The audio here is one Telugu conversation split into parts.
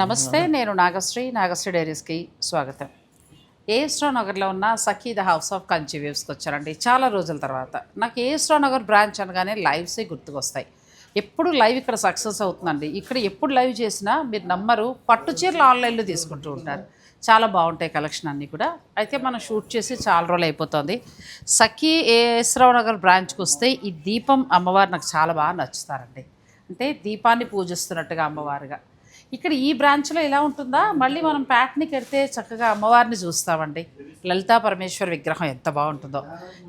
నమస్తే నేను నాగశ్రీ నాగశ్రీ డైరీస్కి స్వాగతం. ఏఎస్ట్రో నగర్లో ఉన్న Sakhi the house of Kanchi వేవ్స్కి వచ్చారండి చాలా రోజుల తర్వాత. నాకు ఏఎస్ట్రో నగర్ బ్రాంచ్ అనగానే లైవ్సే గుర్తుకొస్తాయి. ఎప్పుడు లైవ్ ఇక్కడ సక్సెస్ అవుతుందండి. ఇక్కడ ఎప్పుడు లైవ్ చేసినా మీరు నమ్మరు. పట్టు చీరలు ఆన్లైన్లో తీసుకుంటూ ఉంటారు. చాలా బాగుంటాయి కలెక్షన్ అన్నీ కూడా. అయితే మనం షూట్ చేసి చాలా రోజులు అయిపోతుంది. సఖీ ఏఎస్రావు నగర్ బ్రాంచ్కి వస్తే ఈ దీపం అమ్మవారు నాకు చాలా బాగా నచ్చుతారండి. అంటే దీపాన్ని పూజిస్తున్నట్టుగా అమ్మవారుగా. ఇక్కడ ఈ బ్రాంచ్లో ఇలా ఉంటుందా? మళ్ళీ మనం ప్యాట్నికి వెళ్తే చక్కగా అమ్మవారిని చూస్తామండి. లలితా పరమేశ్వర విగ్రహం ఎంత బాగుంటుందో.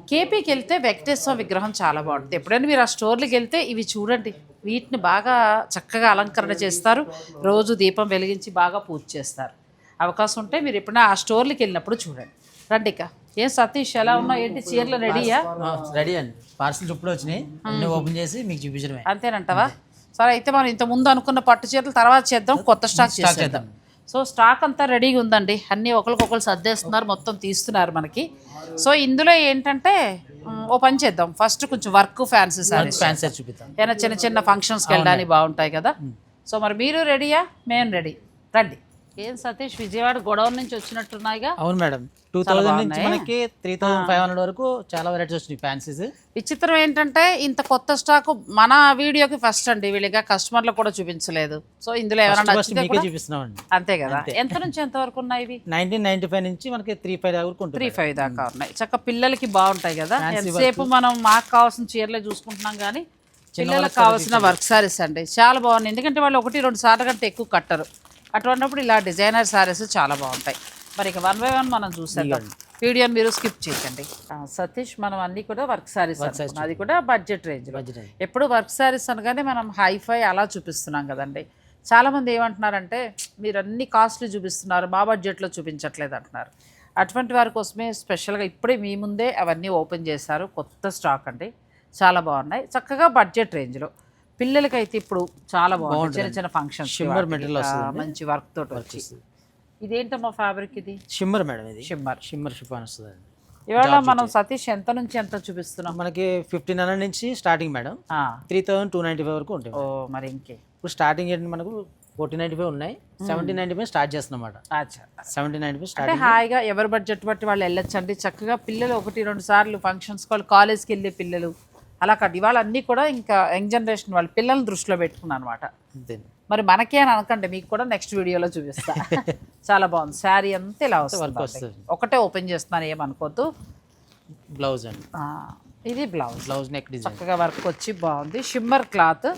కేపీకి వెళ్తే వెంకటేశ్వర విగ్రహం చాలా బాగుంటుంది. ఎప్పుడైనా మీరు ఆ స్టోర్కి వెళ్తే ఇవి చూడండి. వీటిని బాగా చక్కగా అలంకరణ చేస్తారు. రోజు దీపం వెలిగించి బాగా పూజ చేస్తారు. అవకాశం ఉంటే మీరు ఎప్పుడైనా ఆ స్టోర్లకి వెళ్ళినప్పుడు చూడండి. రండి ఇక. ఏం సతీష్ ఎలా ఉన్నావు? ఏంటి? చీరలు రెడీయా రెడీ అండి. పార్సల్స్ ఇప్పుడు వచ్చినాయి. ఓపెన్ చేసి మీకు చూపించడమే. అంతేనంటావా? సరే అయితే మనం ఇంత ముందు అనుకున్న పట్టు చీరలు తర్వాత చేద్దాం కొత్త స్టాక్ చేద్దాం చేద్దాం. సో స్టాక్ అంతా రెడీగా ఉందండి. అన్నీ ఒకరికొకరు సర్దేస్తున్నారు మొత్తం తీస్తున్నారు మనకి. సో ఇందులో ఏంటంటే ఓ పని చేద్దాం. ఫస్ట్ కొంచెం వర్క్ ఫ్యాన్సీ సారీస్ ఫ్యాన్సీ చూపిస్తాం ఏమైనా చిన్న చిన్న ఫంక్షన్స్కి వెళ్ళడానికి బాగుంటాయి కదా. సో మరి మీరు రెడీయా? మేము రెడీ. రండి. ఏం సతీష్ విజయవాడ గొడవ నుంచి వచ్చినట్టున్నాయిగా? అవును మేడం. టూ థౌజండ్ నుంచి మనకి త్రీ థౌసండ్ ఫైవ్ హండ్రెడ్ వరకు చాలా వెరైటీస్ వచ్చినాయి ఫ్యాన్సీస్ విచిత్రం ఏంటంటే ఇంత కొత్త స్టాక్ మన వీడియోకి ఫస్ట్ అండి వీళ్ళగా కస్టమర్లకు కూడా చూపించలేదు. సో ఇందులో ఏమైనా ఫస్ట్ నచ్చితే మీకే కూడా చూపిస్తున్నాం అండి అంతే కదా? ఎంత నుంచి ఎంత వరకు ఉన్నాయి ఇవి? నైన్టీన్ నైన్టీ ఫైవ్ నుంచి మనకి త్రీ ఫైవ్ వరకు త్రీ ఫైవ్ దాకా ఉన్నాయి. చక్క పిల్లలకి బాగుంటాయి కదా? ఎంతసేపు మనం మాకు కావాల్సిన చీరలే చూసుకుంటున్నాం కానీ పిల్లలకు కావాల్సిన వర్క్ సారీస్ అండి. చాలా బాగున్నాయి. ఎందుకంటే వాళ్ళు ఒకటి రెండు సార్లు కంటే ఎక్కువ కట్టరు. అటువంటిప్పుడు ఇలా డిజైనర్ సారీస్ చాలా బాగుంటాయి. మరి ఇక వన్ బై వన్ మనం చూసేద్దాం. వీడియోని మీరు స్కిప్ చేయకండి. సతీష్ మనం అన్ని కూడా వర్క్ సారీస్ అది కూడా బడ్జెట్ రేంజ్. ఎప్పుడు వర్క్ సారీస్ అనగానే మనం హైఫై అలా చూపిస్తున్నాం కదండి. చాలామంది ఏమంటున్నారంటే మీరు అన్ని కాస్ట్లీ చూపిస్తున్నారు మా బడ్జెట్లో చూపించట్లేదు అంటున్నారు. అటువంటి వారి కోసమే స్పెషల్గా ఇప్పుడే మీ ముందే అవన్నీ ఓపెన్ చేశారు. కొత్త స్టాక్ అండి. చాలా బాగున్నాయి. చక్కగా బడ్జెట్ రేంజ్లో పిల్లలకైతే ఇప్పుడు చాలా బాగుంది చిన్న చిన్న ఫంక్షన్స్ Shimmer material వస్తుందండి. మంచి వర్క్ తోటి వచ్చి. ఇదేంటమ్మా ఫ్యాబ్రిక్ ఇది? షిమ్మర్ మేడం ఇది. షిమ్మర్. షిమ్మర్ షిఫాన్ వస్తుంది అండి ఇవాళ మనం సతీష్ ఎంత నుంచి ఎంత చూపిస్తున్నాం? మనకి ఫిఫ్టీన్ హండ్రెడ్ నుంచి starting madam. Three thousand two ninety five వరకు ఉంటాయి ఓ మరి ఇంకే. ఇప్పుడు స్టార్టింగ్ ఏంటి మనకు? ఫోర్టీన్ నైంటీ ఫైవ్ ఉన్నాయి. సెవెంటీన్ నైంటీ ఫైవ్ స్టార్ట్ చేస్తున్నాం అన్నమాట అచ్చా. సెవెంటీన్ నైంటీ ఫైవ్ అంటే స్టార్టింగ్ హాయిగా ఎవరి బడ్జెట్ బట్టి వాళ్ళు వెళ్ళొచ్చండి. చక్కగా పిల్లలు ఒకటి రెండు సార్లు ఫంక్షన్స్ వాళ్ళు కాలేజ్కి వెళ్ళే పిల్లలు. అలా కాదు. ఇవాళ అన్నీ కూడా ఇంకా యంగ్ జనరేషన్ వాళ్ళు పిల్లల్ని దృష్టిలో పెట్టుకున్నాను అనమాట మరి మనకే అని అనకండి మీకు కూడా నెక్స్ట్ వీడియోలో చూపిస్తా. చాలా బాగుంది. శారీ అంతా ఇలా వస్తుంది. ఒకటే ఓపెన్ చేస్తున్నాను ఏమనుకోద్దు. బ్లౌజ్ అండి. ఇది బ్లౌజ్. బ్లౌజ్ నెక్ డిజైన్ చక్కగా వర్క్ వచ్చి బాగుంది. Shimmer cloth.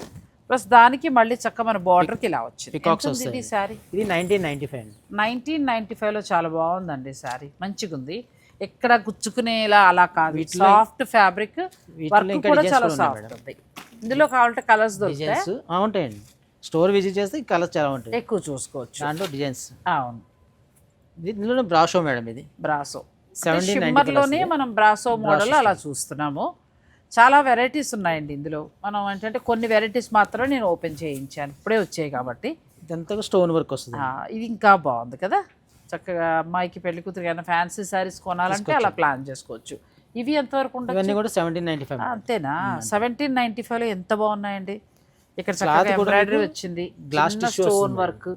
ప్లస్ దానికి మళ్ళీ చక్క మన బార్డర్కి ఇలా వచ్చింది. ఇది శారీ? ఇది nineteen ninety five nineteen ninety ఫైవ్లో చాలా బాగుందండి శారీ. మంచిగా ఉంది ఎక్కడ గుచ్చుకునేలా అలా కాదు. సాఫ్ట్ ఫ్యాబ్రిక్ వర్క్ కూడా చాలా సాఫ్ట్ ఉంది ఇందులో కావాలంటే కలర్స్ దొరుకుతాయి. ఉంటాయండి. స్టోర్ విజిట్ చేస్తే కలర్స్ చాలా ఉంటాయి. ఎక్కువ చూసుకోవచ్చు. దాంట్లో డిజైన్స్ అవును. ఇందులో బ్రాషో మేడం ఇది. బ్రాసో షిమ్మర్లోనే మనం బ్రాసో మోడల్ అలా చూస్తున్నాము. చాలా వెరైటీస్ ఉన్నాయండి ఇందులో. మనం ఏంటంటే కొన్ని వెరైటీస్ మాత్రమే నేను ఓపెన్ చేయించాను. ఇప్పుడే వచ్చాయి కాబట్టి. ఇదంతా స్టోన్ వర్క్ వస్తుంది. ఇది ఇంకా బాగుంది కదా. చక్కగా అమ్మాయికి పెళ్ళి కూతురు కానీ ఫ్యాన్సీ శారీస్ కొనాలంటే అలా ప్లాన్ చేసుకోవచ్చు. ఇవి ఎంతవరకు ఇవన్నీ కూడా సెవెంటీన్ నైన్టీ ఫైవ్ అంతేనా? సెవెంటీన్ నైన్టీ ఫైవ్లో ఎంత బాగున్నాయండి? ఇక్కడ చక్కగా ఎంబ్రాయిడరీ వచ్చింది. గ్లాస్ స్టోన్ వర్క్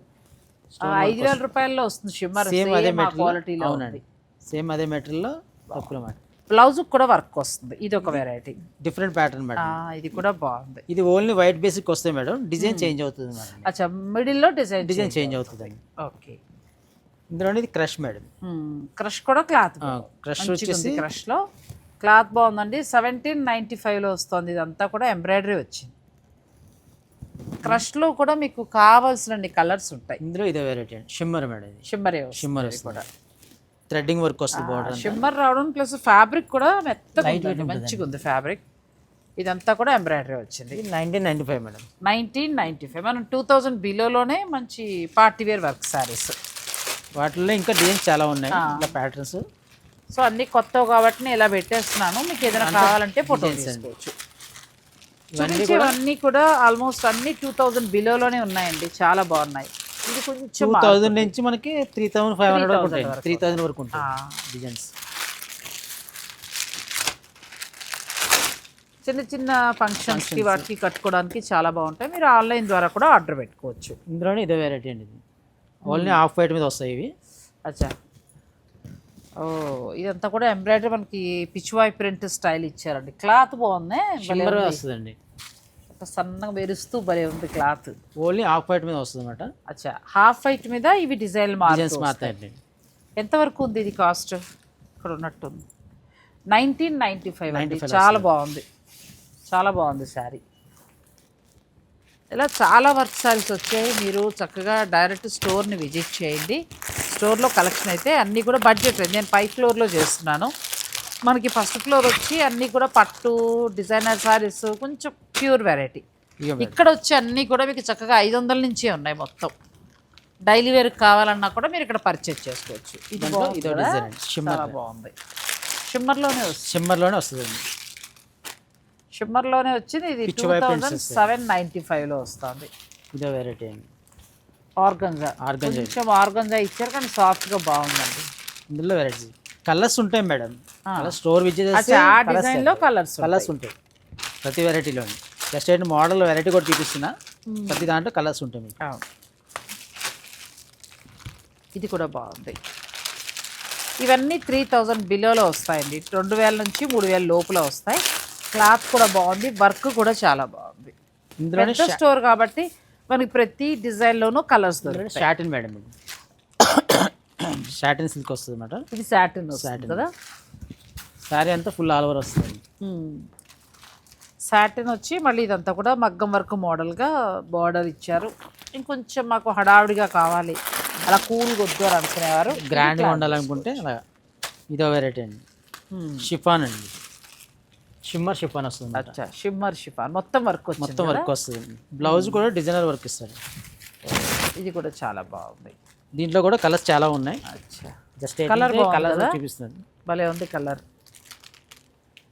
ఐదు వేల రూపాయల్లో వస్తుంది షిమ్మర్ సేమ్ అదే క్వాలిటీలో అవునండి. సేమ్ అదే మెటీరియల్లో తక్కువ బ్లౌజ్ కూడా వర్క్ వస్తుంది. ఇది ఒక వెరైటీ డిఫరెంట్ ప్యాటర్న్ మేడం ఇది కూడా బాగుంది. ఇది ఓన్లీ వైట్ బేసిక్ వస్తాయి మేడం డిజైన్ చేంజ్ అవుతుంది మేడం అచ్చా మిడిల్లో డిజైన్ డిజైన్ చేంజ్ అవుతుంది. ఓకే ఇందులో ఇది క్రష్ మేడం. క్రష్ కూడా క్లాత్. క్రష్ వచ్చేసి క్రష్లో. క్లాత్ బాగుందండి. సెవెంటీన్ నైంటీ ఫైవ్లో వస్తుంది. ఇదంతా కూడా ఎంబ్రాయిడరీ వచ్చింది. క్రష్లో కూడా మీకు కావాల్సిన కలర్స్ ఉంటాయి. ఇందులో ఇదే వెరైటీ అండి. షిమ్మర్ మేడం షిమ్మరే షిమ్మర్ వస్తుంది. థ్రెడ్డింగ్ వర్క్ వస్తుంది బార్డర్ షిమ్మర్ రావడం ప్లస్ ఫ్యాబ్రిక్ కూడా మెత్తగా మంచిగా ఉంది ఫ్యాబ్రిక్. ఇదంతా కూడా ఎంబ్రాయిడరీ వచ్చింది. Nineteen ninety five madam. Nineteen ninety five. మనం టూ థౌజండ్ బిలోలోనే మంచి పార్టీ వేర్ వర్క్ సారీస్ వాటిల్లో ఇంకా డిజైన్స్ చాలా ఉన్నాయి. ఇలా ప్యాటర్న్స్ సో అన్ని కొత్తవి కాబట్టి నేను ఇలా పెట్టేస్తున్నాను. మీకు ఏదైనా కావాలంటే ఫోటో తీసుకోవచ్చు. చూపించేవన్నీ కూడా ఆల్మోస్ట్ అన్ని టూ థౌజండ్ బిలోలోనే ఉన్నాయండి. చాలా బాగున్నాయి. ఇది కొంచెం టూ థౌజండ్ నుంచి మనకి త్రీ థౌసండ్ ఫైవ్ హండ్రెడ్ వరకు ఉంటాయి. త్రీ థౌసండ్ వరకు ఉంటాయి డిజైన్స్ చిన్న చిన్న ఫంక్షన్స్కి వాటికి కట్టుకోవడానికి చాలా బాగుంటాయి. మీరు ఆన్లైన్ ద్వారా కూడా ఆర్డర్ పెట్టుకోవచ్చు. ఇందులోనే ఇదే వెరైటీ అండి ఇది. ఓన్లీ హాఫ్ వైట్ మీద వస్తాయి ఇవి. అచ్చా. ఓ ఇదంతా కూడా ఎంబ్రాయిడరీ మనకి పిచ్వాయ్ ప్రింట్ స్టైల్ ఇచ్చారండి. క్లాత్ బాగుంది షిమ్మర్. వస్తుందండి. సన్నగా మెరుస్తూ భలే ఉంది క్లాత్. ఓన్లీ హాఫ్ వైట్ మీద వస్తుంది అనమాట అచ్చా. హాఫ్ వైట్ మీద ఇవి డిజైన్ డిజైన్స్ మారుతాయండి. ఎంతవరకు ఉంది ఇది కాస్ట్? ఇక్కడ ఉన్నట్టుంది నైన్టీన్ నైంటీ ఫైవ్ అండి. 95 చాలా బాగుంది. చాలా బాగుంది శారీ. ఇలా చాలా వర్క్ శారీస్ వచ్చాయి. మీరు చక్కగా డైరెక్ట్ స్టోర్ని విజిట్ చేయండి. స్టోర్లో కలెక్షన్ అయితే అన్నీ కూడా బడ్జెట్ నేను పై ఫ్లోర్లో చేస్తున్నాను. మనకి ఫస్ట్ ఫ్లోర్ వచ్చి అన్నీ కూడా పట్టు డిజైనర్ శారీస్ కొంచెం ప్యూర్ వెరైటీ. ఇక్కడ వచ్చి అన్నీ కూడా మీకు చక్కగా ఐదు వందల నుంచే ఉన్నాయి మొత్తం. డైలీ వేర్ కావాలన్నా కూడా మీరు ఇక్కడ పర్చేజ్ చేసుకోవచ్చు. ఇది బాగుంది. షిమ్మర్లోనే వస్తుంది. షిమ్మర్లోనే వస్తుందండి. షిమ్మర్లోనే వచ్చింది. ఇది టూ థౌజండ్. సెవెన్ నైంటీ ఫైవ్లో వస్తుంది. ఇదే వెరైటీ అండి ఆర్గంజా. Organza. కొంచెం ఆర్గంజా ఇచ్చారు కానీ సాఫ్ట్గా బాగుందండి. ఇందులో వెరైటీ కలర్స్ ఉంటాయి మేడం. స్టోర్ అచ్చా ఆ డిజైన్లో కలర్స్ కలర్స్ ఉంటాయి. ప్రతి వెరైటీలో జస్ట్ ఏంటి మోడల్ వెరైటీ కూడా చూపిస్తున్నా ప్రతి దాంట్లో కలర్స్ ఉంటాయి మీకు. ఇది కూడా బాగుంది. ఇవన్నీ త్రీ థౌజండ్ బిలోలో వస్తాయండి. రెండు వేల నుంచి మూడు వేల లోపల వస్తాయి. క్లాత్ కూడా బాగుంది వర్క్ కూడా చాలా బాగుంది. పెద్ద స్టోర్ కాబట్టి మనకి ప్రతి డిజైన్లోనూ colours satin madam satin silk వస్తుంది అనమాట ఇది సాటిన్ వస్తుంది కదా? శారీ అంతా ఫుల్ ఆల్ ఓవర్ వస్తుంది. సాటిన్ వచ్చి మళ్ళీ ఇదంతా కూడా మగ్గం వర్క్ మోడల్గా బార్డర్ ఇచ్చారు. ఇంకొంచెం మాకు హడావుడిగా కావాలి. అలా కూల్గా వద్దు అని అనుకునేవారు. గ్రాండ్గా ఉండాలనుకుంటే అలా ఇదో వెరైటీ అండి. షిఫాన్ అండి. షిమ్మర్ షిఫాన్ వస్తుంది. అచ్చా షిమ్మర్ షిఫాన్. మొత్తం వర్క్ వచ్చింది మొత్తం వర్క్ వస్తుంది. బ్లౌజ్ కూడా డిజైనర్ వర్క్ ఇస్తాడు. ఇది కూడా చాలా బాగుంది. దీంట్లో కూడా కలర్స్ చాలా ఉన్నాయి. అచ్చా. జస్ట్ కలర్ కదా? చూపిస్తుంది. భలే ఉంది కలర్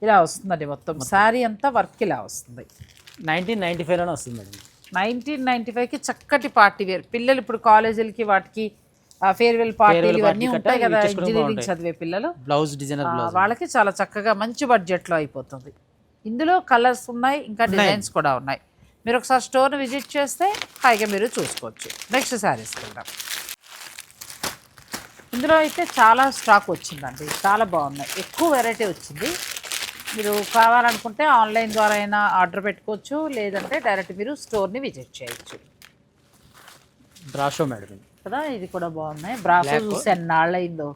ఇలా వస్తుందండి మొత్తం. శారీ అంతా వర్క్ ఇలా వస్తుంది. నైన్టీన్ నైన్టీ ఫైవ్లోనే వస్తుంది మేడం. నైన్టీన్ నైన్టీ ఫైవ్కి చక్కటి పార్టీ వేర్. పిల్లలు ఇప్పుడు కాలేజీలకి వాటికి ఫేర్వెల్ పార్టీలు ఇవన్నీ ఉంటాయి కదా ఇంజనీరింగ్. చదివే పిల్లలు. బ్లౌజ్ డిజైనర్ వాళ్ళకి చాలా చక్కగా మంచి బడ్జెట్లో అయిపోతుంది. ఇందులో కలర్స్ ఉన్నాయి ఇంకా డిజైన్స్ కూడా ఉన్నాయి. మీరు ఒకసారి స్టోర్ని విజిట్ చేస్తే హాయిగా మీరు చూసుకోవచ్చు. నెక్స్ట్ శారీస్ వెళ్దాం ఇందులో అయితే చాలా స్టాక్ వచ్చిందండి. చాలా బాగున్నాయి. ఎక్కువ వెరైటీ వచ్చింది. మీరు కావాలనుకుంటే ఆన్లైన్ ద్వారా అయినా ఆర్డర్ పెట్టుకోవచ్చు లేదంటే డైరెక్ట్ మీరు స్టోర్ని విజిట్ చేయొచ్చు. Brasso madam. కదా? ఇది కూడా బాగున్నాయి. బ్రాసో చూసి ఎన్నాళ్ళైందో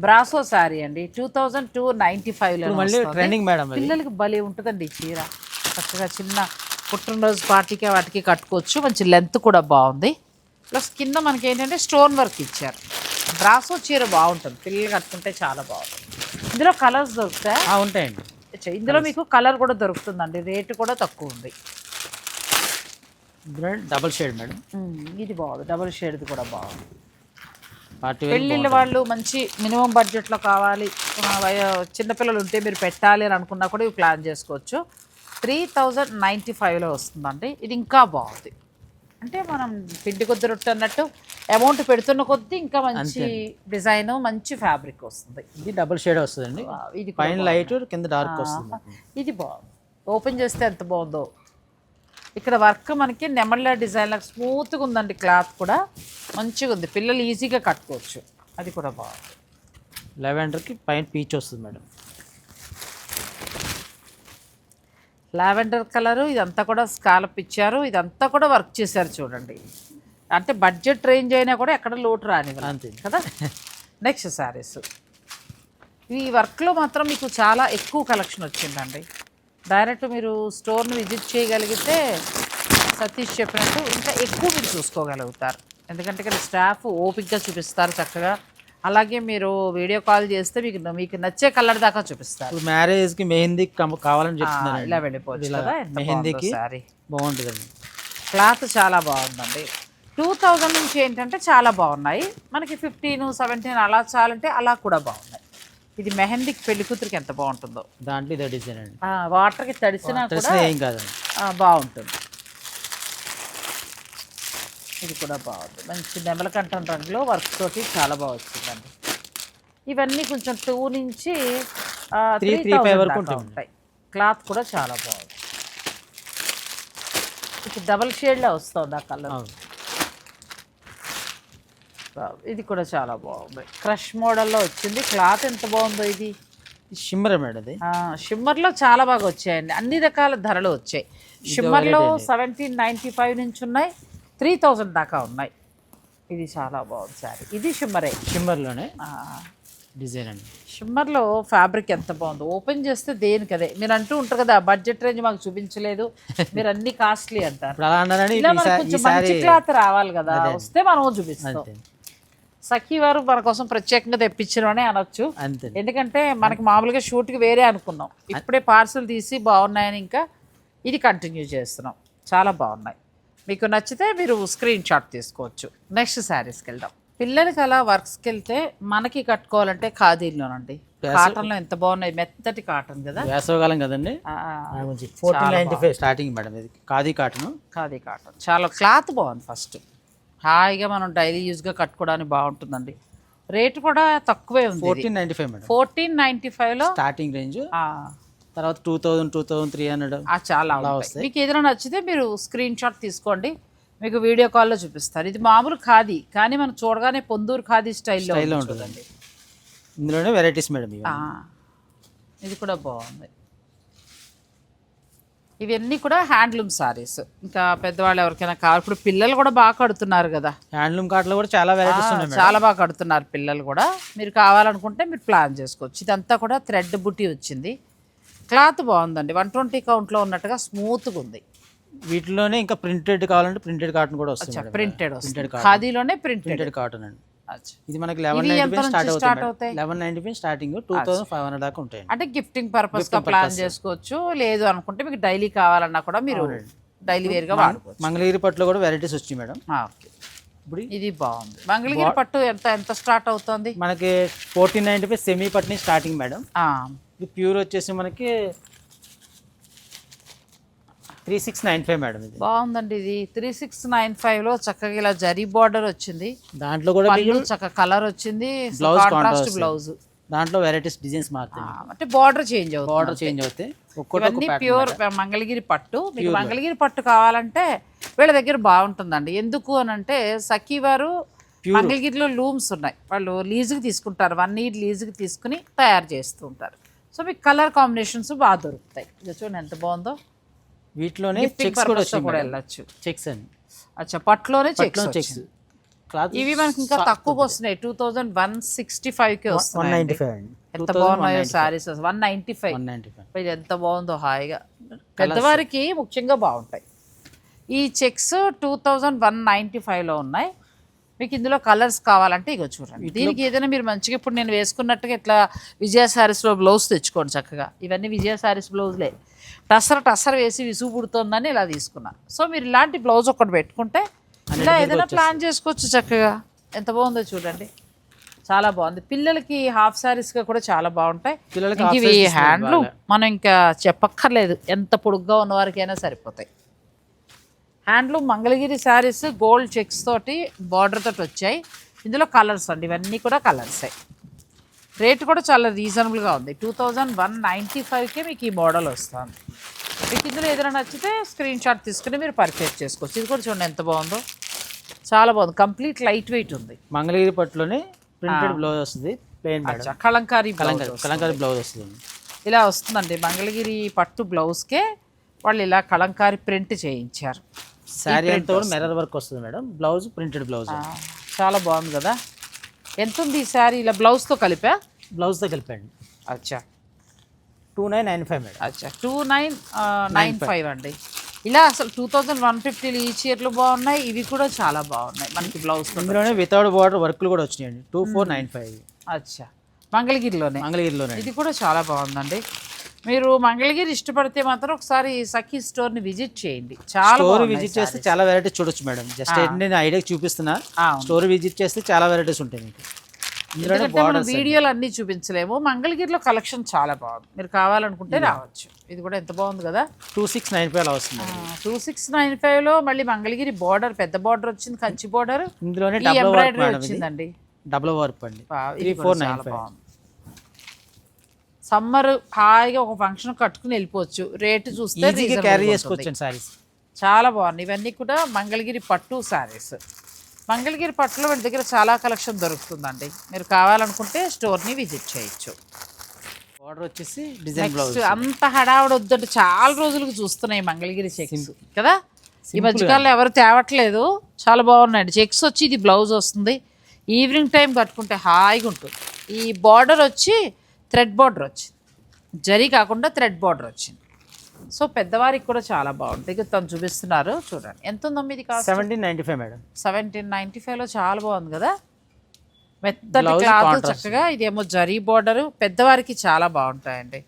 బ్రాసో శారీ అండి. టూ థౌజండ్ టూ నైంటీ ఫైవ్లో ట్రెండింగ్ మేడం పిల్లలకి భలే ఉంటుందండి ఈ చీర. చక్కగా చిన్న పుట్టినరోజు పార్టీకి వాటికి కట్టుకోవచ్చు. మంచి లెంత్ కూడా బాగుంది. ప్లస్ కింద మనకి ఏంటంటే స్టోన్ వర్క్ ఇచ్చారు. బ్రాసో చీర బాగుంటుంది. పిల్లలు కట్టుకుంటే చాలా బాగుంటుంది. ఇందులో కలర్స్ దొరుకుతాయి? ఉంటాయండి. ఇందులో మీకు కలర్ కూడా దొరుకుతుందండి. రేటు కూడా తక్కువ ఉంది. ఇందులో డబల్ షేడ్ మేడం. ఇది బాగుంది. డబుల్ షేడ్ది కూడా బాగుంది. పార్టీ పెళ్ళిళ్ళ వాళ్ళు మంచి మినిమం బడ్జెట్లో కావాలి. చిన్నపిల్లలు ఉంటే మీరు పెట్టాలి అని అనుకున్నా కూడా ఇవి ప్లాన్ చేసుకోవచ్చు. త్రీ థౌజండ్ నైంటీ ఫైవ్లో వస్తుందండి. ఇది ఇంకా బాగుంది. అంటే మనం పిండి కొద్ది రొట్టె అన్నట్టు అమౌంట్ పెడుతున్న కొద్దీ ఇంకా మంచి డిజైన్ మంచి ఫ్యాబ్రిక్ వస్తుంది. ఇది డబుల్ షేడ్ వస్తుందండి. ఇది పైన లైట్ కింద డార్క్ వస్తుంది. ఇది బాగుంది. ఓపెన్ చేస్తే ఎంత బాగుందో. ఇక్కడ వర్క్ మనకి నెమళ్ళ డిజైన్ లాగా స్మూత్గా ఉందండి క్లాత్ కూడా. మంచిగా ఉంది. పిల్లలు ఈజీగా కట్టుకోవచ్చు. అది కూడా బాగుంది. లెవెండర్కి పైన పీచ్ వస్తుంది మేడం. లావెండర్ కలరు ఇదంతా కూడా స్కాలప్ ఇచ్చారు. ఇదంతా కూడా వర్క్ చేశారు చూడండి. అంటే బడ్జెట్ రేంజ్ అయినా కూడా ఎక్కడ లోటు రాని అంతే. కదా? నెక్స్ట్ శారీస్ ఈ వర్క్లో మాత్రం మీకు చాలా ఎక్కువ కలెక్షన్ వచ్చిందండి. డైరెక్ట్ మీరు స్టోర్ని విజిట్ చేయగలిగితే సతీష్ చెప్పినట్టు ఇంకా ఎక్కువ మీరు చూసుకోగలుగుతారు. ఎందుకంటే ఇక్కడ స్టాఫ్ ఓపిక్గా చూపిస్తారు చక్కగా. అలాగే మీరు వీడియో కాల్ చేస్తే మీకు మీకు నచ్చే కలర్ దాకా చూపిస్తారు. ఇప్పుడు మ్యారేజ్కి మెహందీకి కమ- కావాలని ఆ, చెప్తున్నాను ఇలా వెళ్ళిపోవచ్చు కదా మెహందీకి సారీ. బాగుంటుందండి. క్లాత్ చాలా బాగుందండి. టూ థౌజండ్ నుంచి ఏంటంటే చాలా బాగున్నాయి. మనకి ఫిఫ్టీన్ సెవెంటీన్ అలా చాలంటే అలా కూడా బాగున్నాయి. ఇది మెహందీకి పెళ్ళి కూతురికి ఎంత బాగుంటుందో. దాంట్లో ఇదే డిజైన్ అండి. వాటర్కి తడిసినా కూడా ఏం కాదండి బాగుంటుంది. ఇది కూడా బాగుంది. మంచి నెమలకంఠం రంగులో వర్క్ తోటి చాలా బాగా వచ్చిందండి. ఇవన్నీ కొంచెం టూ నుంచి వరకు. ఉంటాయి. క్లాత్ కూడా చాలా బాగుంది. ఇది డబల్ షేడ్లో వస్తుంది ఆ కలర్. ఇది కూడా చాలా బాగుంది. క్రష్ మోడల్లో వచ్చింది. క్లాత్ ఎంత బాగుందో ఇది? షిమ్మర్ మేడం ఆ, షిమ్మర్లో చాలా బాగా వచ్చాయండి. అన్ని రకాల ధరలు వచ్చాయి. షిమ్మర్లో సెవెంటీన్ నైంటీ ఫైవ్ నుంచి ఉన్నాయి. త్రీ థౌజండ్ దాకా ఉన్నాయి. ఇది చాలా బాగుంది సారీ. ఇది షిమ్మరే షిమ్మర్లోనే డిజైన్ అండి. షిమ్మర్లో ఫ్యాబ్రిక్ ఎంత బాగుందో. ఓపెన్ చేస్తే దేనికి అదే? మీరు అంటూ ఉంటారు కదా బడ్జెట్ రేంజ్ మాకు చూపించలేదు. మీరు అన్ని కాస్ట్లీ అంటారు. ఇలా మనకు కొంచెం మంచి క్లాత్ రావాలి కదా. వస్తే మనం చూపిస్తాం. సఖీ వారు మన కోసం ప్రత్యేకంగా తెప్పించడం అనొచ్చు. అంతే ఎందుకంటే మనకి మామూలుగా షూట్కి వేరే అనుకున్నాం. ఇప్పుడే పార్సల్ తీసి బాగున్నాయని ఇంకా ఇది కంటిన్యూ చేస్తున్నాం. చాలా బాగున్నాయి. మీకు నచ్చితే మీరు స్క్రీన్ షాట్ తీసుకోవచ్చు. నెక్స్ట్ శారీస్కి వెళ్దాం. పిల్లలకి అలా వర్క్స్కి వెళ్తే మనకి కట్టుకోవాలంటే ఖాదీలోనండి కాటన్లో ఎంత బాగున్నాయి. మెత్తటి కాటన్ కదా. వేసవకాలం కదండి. Fourteen ninety five starting madam ఇది. ఖాదీ కాటన్. ఖాదీ కాటన్. చాలా క్లాత్ బాగుంది ఫస్ట్. హాయిగా మనం డైలీ యూజ్గా కట్టుకోవడానికి బాగుంటుందండి. రేటు కూడా తక్కువే ఉంది fourteen ninety five madam. Fourteen ninety ఫైవ్లో స్టార్టింగ్ రేంజ్. తర్వాత two thousand two thousand three hundred. చాలా ఉంటాయి. మీకు ఏదైనా నచ్చితే మీరు స్క్రీన్ షాట్ తీసుకోండి. మీకు వీడియో కాల్లో చూపిస్తారు. ఇది మామూలు ఖాదీ కానీ మనం చూడగానే పొందూరు ఖాదీ స్టైల్లో ఉంటుందండి. ఇందులోనే వెరైటీస్ మేడం ఇది కూడా బాగుంది. ఇవన్నీ కూడా హ్యాండ్లూమ్ సారీస్. ఇంకా పెద్దవాళ్ళు ఎవరికైనా కావాలి ఇప్పుడు పిల్లలు కూడా బాగా కడుతున్నారు కదా. హ్యాండ్లూమ్ కార్ట్లో కూడా చాలా వెరైటీస్ ఉన్నాయి చాలా బాగా కడుతున్నారు పిల్లలు కూడా. మీరు కావాలనుకుంటే మీరు ప్లాన్ చేసుకోవచ్చు. ఇదంతా కూడా థ్రెడ్ బుట్టి వచ్చింది. క్లాత్ బాగుందండి. వన్ ట్వంటీ కౌంట్లో ఉన్నట్టుగా స్మూత్గా ఉంది. వీటిలోనే ఇంకా ప్రింటెడ్ కావాలంటే ప్రింటెడ్ కాటన్ కూడా వస్తుంది ప్రింటెడ్ cotton. ఖాదీలోనే ప్రింటెడ్. ప్రింటెడ్ కాటన్ అండి. ఇది మనకి లెవెన్ నైన్టీ స్టార్ట్ అవుతుంది? Eleven ninety starting two thousand five hundred దాకా ఉంటాయండి. అంటే గిఫ్టింగ్ పర్పస్గా ప్లాన్ చేసుకోవచ్చు లేదు అనుకుంటే మీకు డైలీ కావాలన్నా కూడా మీరు డైలీ వేర్గా వాడుకోవచ్చు. మంగళగిరి పట్టులో కూడా వెరైటీస్ వచ్చాయి మేడం. ఓకే. ఇప్పుడు ఇది బాగుంది. మంగళగిరి పట్టు ఎంత ఎంత స్టార్ట్ అవుతుంది? మనకి ఫోర్టీన్ నైన్టీ ఫైవ్ సెమీ పట్ని స్టార్టింగ్ మేడం. ఇది ప్యూర్ వచ్చేసి మనకి three six nine five madam ఇది. బాగుందండి ఇది. త్రీ సిక్స్ నైన్ ఫైవ్లో చక్కగా ఇలా జరీ బార్డర్ వచ్చింది. దాంట్లో కూడా చక్కగా కలర్ వచ్చింది. Contrast contrast. బ్లౌజ్. దాంట్లో వెరైటీస్ డిజైన్స్ మారుతాయి. అంటే బార్డర్ చేంజ్ అవుతుంది. బార్డర్ చేంజ్ అవుతాయి. ఇవన్నీ ప్యూర్ మంగళగిరి పట్టు. మీకు మంగళగిరి పట్టు కావాలంటే వీళ్ళ దగ్గర బాగుంటుందండి. ఎందుకు అని అంటే సఖీ వారు మంగళగిరిలో లూమ్స్ ఉన్నాయి. వాళ్ళు లీజుకి తీసుకుంటారు. వన్ ఇయర్ లీజుకి తీసుకుని తయారు చేస్తూ ఉంటారు. సో మీకు కలర్ కాంబినేషన్స్ బాగా దొరుకుతాయి. చూడండి ఎంత బాగుందో. వీటిలోనే చెక్స్ కూడా వెళ్ళొచ్చు. చెక్స్ అండి అచ్చా పట్టులోనే చెక్స్ చెక్స్ క్లాత్ ఇవి మనకి ఇంకా తక్కువకి వస్తున్నాయి. టూ థౌజండ్ వన్ సిక్స్టీ ఫైవ్కి వస్తున్నాయి నైంటీ ఫైవ్ అండి. ఎంత బాగున్నాయో saris one ninety five one ninety five ఇది ఎంత బాగుందో హాయిగా. పెద్దవారికి ముఖ్యంగా బాగుంటాయి. ఈ checks two thousand one ninety ఫైవ్లో ఉన్నాయి. మీకు ఇందులో కలర్స్ కావాలంటే ఇగో చూడండి. దీనికి ఏదైనా మీరు మంచిగా ఇప్పుడు నేను వేసుకున్నట్టుగా ఇట్లా విజయ శారీస్లో బ్లౌజ్ తెచ్చుకోండి చక్కగా. ఇవన్నీ విజయ శారీస్ బ్లౌజ్లే టసర్ టసర్ వేసి విసుగు పుడుతుందని ఇలా తీసుకున్నా. సో మీరు ఇలాంటి బ్లౌజ్ ఒకటి పెట్టుకుంటే ఇలా ఏదైనా ప్లాన్ చేసుకోవచ్చు చక్కగా. ఎంత బాగుందో చూడండి. చాలా బాగుంది. పిల్లలకి హాఫ్ శారీస్గా కూడా చాలా బాగుంటాయి. పిల్లలకి ఇవి హ్యాండ్లు మనం ఇంకా చెప్పక్కర్లేదు. ఎంత పొడుగ్గా ఉన్న వారికైనా సరిపోతాయి. Handloom Mangalagiri saris gold checks తోటి బార్డర్ తోటి వచ్చాయి. ఇందులో కలర్స్ అండి ఇవన్నీ కూడా కలర్సే రేట్ కూడా చాలా రీజనబుల్గా ఉంది. టూ థౌజండ్ వన్ నైంటీ ఫైవ్కే మీకు ఈ మోడల్ వస్తుంది. మీకు ఇందులో ఏదైనా నచ్చితే స్క్రీన్ షాట్ తీసుకుని మీరు పర్చేస్ చేసుకోవచ్చు. ఇది కూడా చూడండి ఎంత బాగుందో. చాలా బాగుంది. కంప్లీట్ లైట్ వెయిట్ ఉంది. మంగళగిరి పట్టులోనే ప్రింటెడ్ బ్లౌజ్ వస్తుంది. ప్లెయిన్ కలంకారీ కలంకారీ బ్లౌజ్ వస్తుంది. ఇలా వస్తుందండి. మంగళగిరి పట్టు బ్లౌజ్కే వాళ్ళు ఇలా కలంకారీ ప్రింట్ చేయించారు. శారీ అంతా కూడా మిర్రర్ వర్క్ వస్తుంది మేడం. బ్లౌజ్ ప్రింటెడ్ బ్లౌజ్ చాలా బాగుంది కదా. ఎంత ఉంది ఈ శారీ ఇలా బ్లౌజ్తో కలిపా? బ్లౌజ్తో కలిపండి అచ్చా. Two nine nine five madam. అచ్చా. టూ నైన్ నైన్ ఫైవ్ అండి. ఇలా అసలు టూ థౌజండ్ వన్ ఫిఫ్టీలు ఈ చీరలు బాగున్నాయి. ఇవి కూడా చాలా బాగున్నాయి మనకి బ్లౌజ్తో ఇందులోనే వితౌట్ బార్డర్ వర్క్లు కూడా వచ్చినాయండి. టూ ఫోర్ నైన్ ఫైవ్ అచ్చా. మంగళగిరిలోనే. మంగళగిరిలోనే ఇది కూడా చాలా బాగుందండి. మీరు మంగళగిరి ఇష్టపడితే మాత్రం ఒకసారి సఖీ స్టోర్ని విజిట్ చేయండి. చాలా స్టోర్ విజిట్ చేస్తే చాలా వెరైటీస్ చూడొచ్చు మేడం జస్ట్ నేను ఐడియాకి చూపిస్తున్నా. స్టోర్ విజిట్ చేస్తే చాలా వెరైటీస్ ఉంటాయి మీకు. మనం వీడియోలు అన్నీ చూపించలేము. మంగళగిరిలో కలెక్షన్ చాలా బాగుంది. మీరు కావాలనుకుంటే రావచ్చు. ఇది కూడా ఎంత బాగుంది కదా? టూ సిక్స్ నైన్ ఫైవ్ వస్తుంది. టూ సిక్స్ నైన్ ఫైవ్లో మళ్ళీ మంగళగిరి బార్డర్ పెద్ద బార్డర్ వచ్చింది కంచి బార్డర్ ఇందులోనే ఎంబ్రాయిడరీ వచ్చిందండి. డబుల్ వర్క్ అండి. Three four nine five summer హాయిగా ఒక ఫంక్షన్ కట్టుకుని వెళ్ళిపోవచ్చు. రేటు చూస్తే క్యారీ చేసుకోవచ్చు సారీస్ చాలా బాగున్నాయి. ఇవన్నీ కూడా మంగళగిరి పట్టు శారీస్ మంగళగిరి పట్టులో వీటి దగ్గర చాలా కలెక్షన్ దొరుకుతుందండి. మీరు కావాలనుకుంటే స్టోర్ని విజిట్ చేయొచ్చు. బార్డర్ వచ్చేసి డిజైన్ బ్లౌజ్ అంత హడావుడి వద్దంటే చాలా రోజులకు చూస్తున్నాయి మంగళగిరి చెక్స్ కదా? ఈ మధ్యకాలంలో ఎవరు తేవట్లేదు. చాలా బాగున్నాయండి. చెక్స్ వచ్చి ఇది బ్లౌజ్ వస్తుంది. ఈవినింగ్ టైం కట్టుకుంటే హాయిగా ఉంటుంది. ఈ బార్డర్ వచ్చి థ్రెడ్ బార్డర్ వచ్చింది. జరీ కాకుండా థ్రెడ్ బార్డర్ వచ్చింది. సో పెద్దవారికి కూడా చాలా బాగుంటుంది తను చూపిస్తున్నారు. చూడండి. ఎంత ఉందమ్మా ఇది cost? Seventeen ninety five madam. Seventeen ninety ఫైవ్లో చాలా బాగుంది కదా? మెత్తటి Blouse క్లాత్. చక్కగా ఇదేమో జరీ బార్డర్. పెద్దవారికి చాలా బాగుంటాయండి.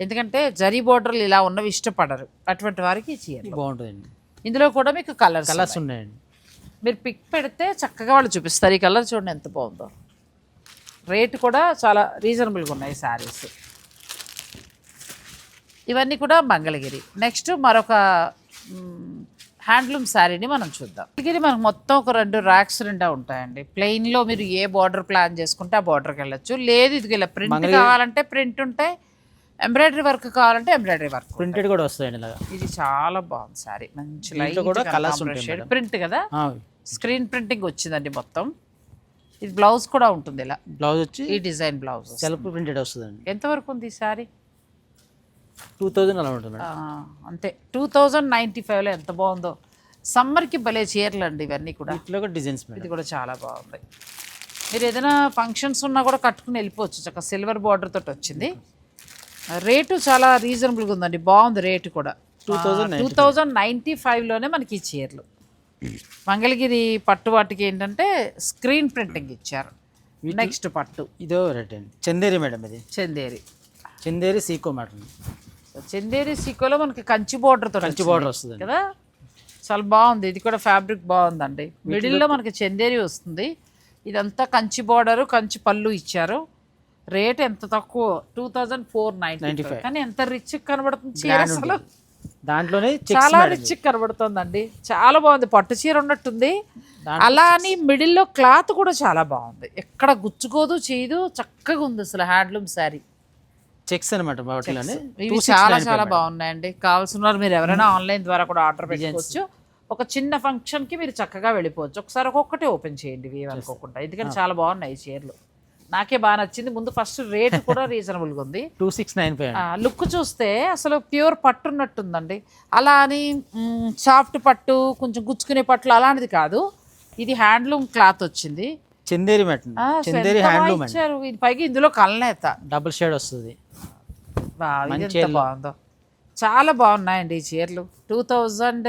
ఎందుకంటే జరీ బార్డర్లు ఇలా ఉన్నవి ఇష్టపడరు. అటువంటి వారికి ఈ చీరలు బాగుంటుందండి. ఇందులో కూడా మీకు కలర్స్ కలర్స్ ఉన్నాయండి. మీరు పిక్ పెడితే చక్కగా వాళ్ళు చూపిస్తారు. ఈ కలర్ చూడండి ఎంత బాగుందో. రేట్ కూడా చాలా రీజనబుల్గా ఉన్నాయి శారీస్ ఇవన్నీ కూడా మంగళగిరి. నెక్స్ట్ మరొక హ్యాండ్లూమ్ శారీని మనం చూద్దాం. మంగళగిరి మనకు మొత్తం ఒక రెండు ర్యాక్స్ నిండా ఉంటాయండి. ప్లెయిన్లో మీరు ఏ బార్డర్ ప్లాన్ చేసుకుంటే ఆ బార్డర్కి వెళ్ళొచ్చు. లేదు ఇది ఇలా ప్రింట్ కావాలంటే ప్రింట్ ఉంటాయి ఎంబ్రాయిడరీ వర్క్ కావాలంటే ఎంబ్రాయిడరీ వర్క్ ప్రింటెడ్ కూడా వస్తాయండి ఇలాగా. ఇది చాలా బాగుంది సారీ. మంచి లైట్ కూడా మేడం. ప్రింట్ కదా? స్క్రీన్ ప్రింటింగ్ వచ్చిందండి మొత్తం. ఇది బ్లౌజ్ కూడా ఉంటుంది ఇలా. బ్లౌజ్ వచ్చి ఈ డిజైన్ బ్లౌజ్. సెల్ఫ్ ప్రింటెడ్ వస్తుందండి. ఎంతవరకు ఉంది ఈ సారీ? టూ థౌజండ్ అలా ఉంటుంది అంతే. టూ థౌజండ్ నైంటీ ఫైవ్లో ఎంత బాగుందో. సమ్మర్కి భలే చీరలు అండి ఇవన్నీ కూడా. కూడా డిజైన్స్ ఇది కూడా చాలా బాగుంది. మీరు ఏదైనా ఫంక్షన్స్ ఉన్నా కూడా కట్టుకుని వెళ్ళిపోవచ్చు. చక్కగా సిల్వర్ బార్డర్ తోటి వచ్చింది. రేటు చాలా రీజనబుల్గా ఉందండి. బాగుంది రేటు కూడా. టూ 2095. టూ థౌజండ్ నైంటీ ఫైవ్లోనే మనకి ఈ చీరలు. మంగళగిరి పట్టు వాటికి ఏంటంటే స్క్రీన్ ప్రింటింగ్ ఇచ్చారు. నెక్స్ట్ పట్టు. ఇదో రేట్ అండి. చందేరి మేడం ఇది. చందేరి. చందేరి సీకో మేడం. చందేరి సీకోలో మనకి కంచి బార్డర్ తోటి కంచి. బార్డర్ వస్తుందండి. కదా? చాలా బాగుంది. ఇది కూడా ఫ్యాబ్రిక్ బాగుందండి. మిడిల్లో మనకి చందేరి వస్తుంది. ఇదంతా కంచి బార్డర్ కంచి పళ్ళు ఇచ్చారు. రేట్ ఎంత తక్కువ? టూ థౌజండ్ ఫోర్ నైన్టీ కానీ ఎంత రిచ్ కనబడుతుంది అసలు. దాంట్లోనే చాలా రిచ్ కనబడుతుందండి. చాలా బాగుంది. పట్టు చీర ఉన్నట్టుంది. అలా అని మిడిల్లో క్లాత్ కూడా చాలా బాగుంది. ఎక్కడ గుచ్చుకోదు చేయదు చక్కగా ఉంది అసలు హ్యాండ్లూమ్ శారీ చెక్స్ అనమాట ఇవి చాలా చాలా బాగున్నాయండి. కావాల్సిన వారు మీరు ఎవరైనా ఆన్లైన్ ద్వారా కూడా ఆర్డర్ పెట్టుకోవచ్చు. ఒక చిన్న ఫంక్షన్కి మీరు చక్కగా వెళ్ళిపోవచ్చు. ఒకసారి ఒక్కొక్కటి ఓపెన్ చేయండి ఇవి అనుకోకుండా. ఎందుకంటే చాలా బాగున్నాయి ఈ చీరలు. నాకే బాగా నచ్చింది. ముందు ఫస్ట్ రేట్ కూడా రీజనబుల్గా ఉంది two six nine five look చూస్తే అసలు ప్యూర్ పట్టు ఉన్నట్టుందండి. అలా అని సాఫ్ట్ పట్టు కొంచెం గుచ్చుకునే పట్లు అలాంటిది కాదు. ఇది హ్యాండ్లూమ్ క్లాత్ వచ్చింది. చందేరి అసలు చందేరి హ్యాండ్లూమ్ ఇచ్చారు. ఇది పైగా ఇందులో కలనేత డబుల్ షేడ్ వస్తుంది. బాగుందో. చాలా బాగున్నాయండి ఈ చీరలు. టూ థౌజండ్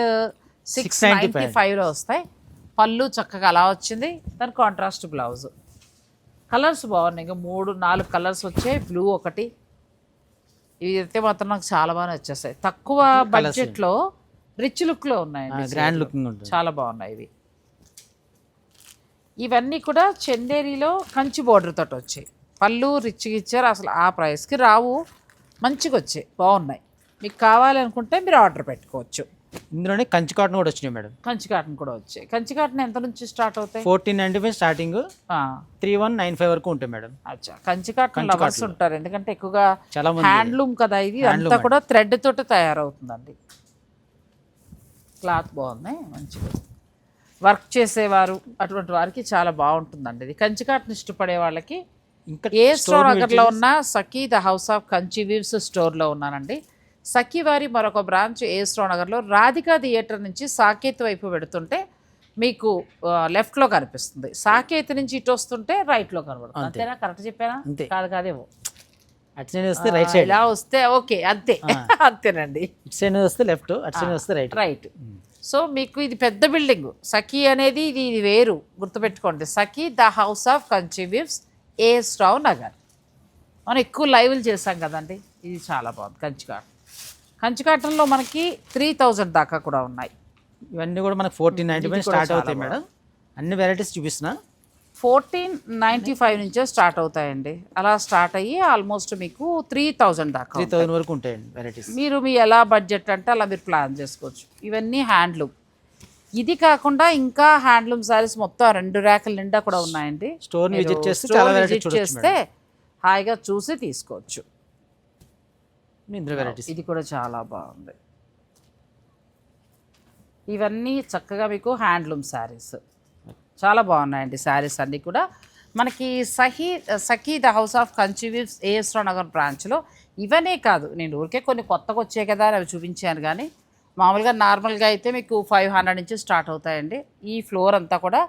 సిక్స్ నైంటీ ఫైవ్లో వస్తాయి. పళ్ళు చక్కగా అలా వచ్చింది. దాని కాంట్రాస్ట్ బ్లౌజ్ కలర్స్ బాగున్నాయి. ఇంకా మూడు నాలుగు కలర్స్ వచ్చాయి. బ్లూ ఒకటి. ఇవి అయితే మాత్రం నాకు చాలా బాగా వచ్చేస్తాయి తక్కువ బడ్జెట్లో రిచ్ లుక్లో ఉన్నాయండి గ్రాండ్ లుకింగ్ చాలా బాగున్నాయి ఇవి. ఇవన్నీ కూడా చందేరిలో కంచి బోర్డర్ తోటి వచ్చాయి. పళ్ళు రిచ్గా ఇచ్చారు. అసలు ఆ ప్రైస్కి రావు. మంచిగా వచ్చాయి. బాగున్నాయి. మీకు కావాలనుకుంటే మీరు ఆర్డర్ పెట్టుకోవచ్చు. ఇందులోనే కంచి కాటన్ కూడా వచ్చినాయి మేడం. కంచి కాటన్ కూడా వచ్చాయి. కంచి కాటన్ ఎంత నుంచి స్టార్ట్ అవుతాయి? Fourteen ninety five starting three one nine five వరకు ఉంటాయి మేడం. అచ్చా. కంచి కాటన్ లవర్స్ ఉంటారు. ఎందుకంటే ఎక్కువగా చాలా హ్యాండ్లూమ్ కదా ఇది. అంతా కూడా థ్రెడ్ తోటి తయారవుతుందండి. క్లాత్ బాగుంది మంచిగా వర్క్ చేసేవారు అటువంటి వారికి చాలా బాగుంటుందండి ఇది. కంచి కాటన్ ఇష్టపడే వాళ్ళకి ఇంకా ఏ స్టోర్ నగర్లో ఉన్న Sakhi the house of Kanchi weaves స్టోర్లో ఉన్నానండి. సఖీ వారి మరొక బ్రాంచ్ ఏ స్టోర్ నగర్లో రాధికా థియేటర్ నుంచి సాకేత్ వైపు పెడుతుంటే మీకు లెఫ్ట్లో కనిపిస్తుంది. సాకేత్ నుంచి ఇటు వస్తుంటే రైట్లో కనబడుతుంది. అంతేనా? కరెక్ట్ చెప్పానా. కాదు కాదేమో అటు సైడ్ వస్తే రైట్ సైడ్ ఇలా వస్తే ఓకే అంతే. అంతేనండి. ఇటు సైడ్ వస్తే లెఫ్ట్ అటు సైడ్ వస్తే రైట్ రైట్ సో మీకు ఇది పెద్ద బిల్డింగ్ సఖీ అనేది ఇది ఇది వేరు. గుర్తుపెట్టుకోండి. Sakhi the house of Kanchi weaves A starve Nagar. మనం ఎక్కువ లైవ్లు చేసాం కదండి. ఇది చాలా బాగుంది. కంచి కాటన్ కంచి కాటన్లో మనకి త్రీ థౌజండ్ దాకా కూడా ఉన్నాయి. ఇవన్నీ కూడా మనకి ఫోర్టీన్ నైన్టీ ఫైవ్ స్టార్ట్ అవుతాయి మేడం. అన్ని వెరైటీస్ చూపిస్తున్నా. ఫోర్టీన్ నైంటీ ఫైవ్ నుంచే స్టార్ట్ అవుతాయండి. అలా స్టార్ట్ అయ్యి ఆల్మోస్ట్ మీకు త్రీ థౌజండ్ దాకా త్రీ థౌసండ్ వరకు ఉంటాయండి వెరైటీస్ మీరు మీ ఎలా బడ్జెట్ అంటే అలా మీరు ప్లాన్ చేసుకోవచ్చు. ఇవన్నీ హ్యాండ్లూమ్ ఇది కాకుండా ఇంకా హ్యాండ్లూమ్ సారీస్ మొత్తం రెండు ర్యాకుల నిండా కూడా ఉన్నాయండి. స్టోర్ విజిట్ చేస్తే హాయిగా చూసి తీసుకోవచ్చు. ఇందులో వెరైటీస్ ఇది కూడా చాలా బాగుంది. ఇవన్నీ చక్కగా మీకు హ్యాండ్లూమ్ శారీస్ చాలా బాగున్నాయండి శారీస్ అన్నీ కూడా. మనకి Sahih Sakhi the house of Kanchi weaves A S Rao Nagar బ్రాంచ్లో ఇవనే కాదు. నేను ఊరికే కొన్ని కొత్తగా వచ్చాయి కదా అని అవి చూపించాను కానీ మామూలుగా నార్మల్గా అయితే మీకు ఫైవ్ హండ్రెడ్ నుంచి స్టార్ట్ అవుతాయండి. ఈ ఫ్లోర్ అంతా కూడా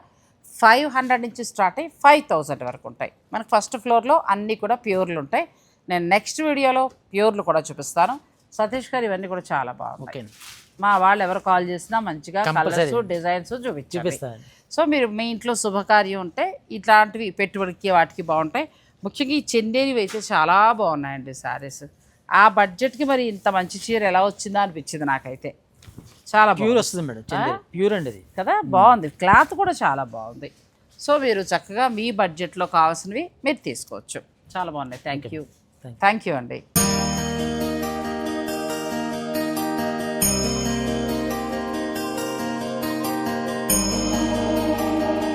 ఫైవ్ హండ్రెడ్ నుంచి స్టార్ట్ అయ్యి ఫైవ్ థౌజండ్ వరకు ఉంటాయి. మనకు ఫస్ట్ ఫ్లోర్లో అన్నీ కూడా ప్యూర్లు ఉంటాయి. నేను నెక్స్ట్ వీడియోలో ప్యూర్లు కూడా చూపిస్తాను. సతీష్ గారు ఇవన్నీ కూడా చాలా బాగుంటాయి మా వాళ్ళు ఎవరు కాల్ చేసినా మంచిగా. కలర్స్ డిజైన్స్ చూపించారు సో మీరు మీ ఇంట్లో శుభకార్యం ఉంటే ఇట్లాంటివి పెట్టుబడికి వాటికి బాగుంటాయి. ముఖ్యంగా ఈ చెందేరివి అయితే చాలా బాగున్నాయండి శారీస్ ఆ బడ్జెట్కి మరి ఇంత మంచి చీర ఎలా వచ్చిందా అనిపించింది నాకైతే. చాలా ప్యూర్ వస్తుంది మేడం ప్యూర్ అండి అది. కదా బాగుంది. క్లాత్ కూడా చాలా బాగుంది. సో మీరు చక్కగా మీ బడ్జెట్లో కావాల్సినవి మీరు తీసుకోవచ్చు. చాలా బాగున్నాయి. థ్యాంక్ యూ థ్యాంక్ యూ అండి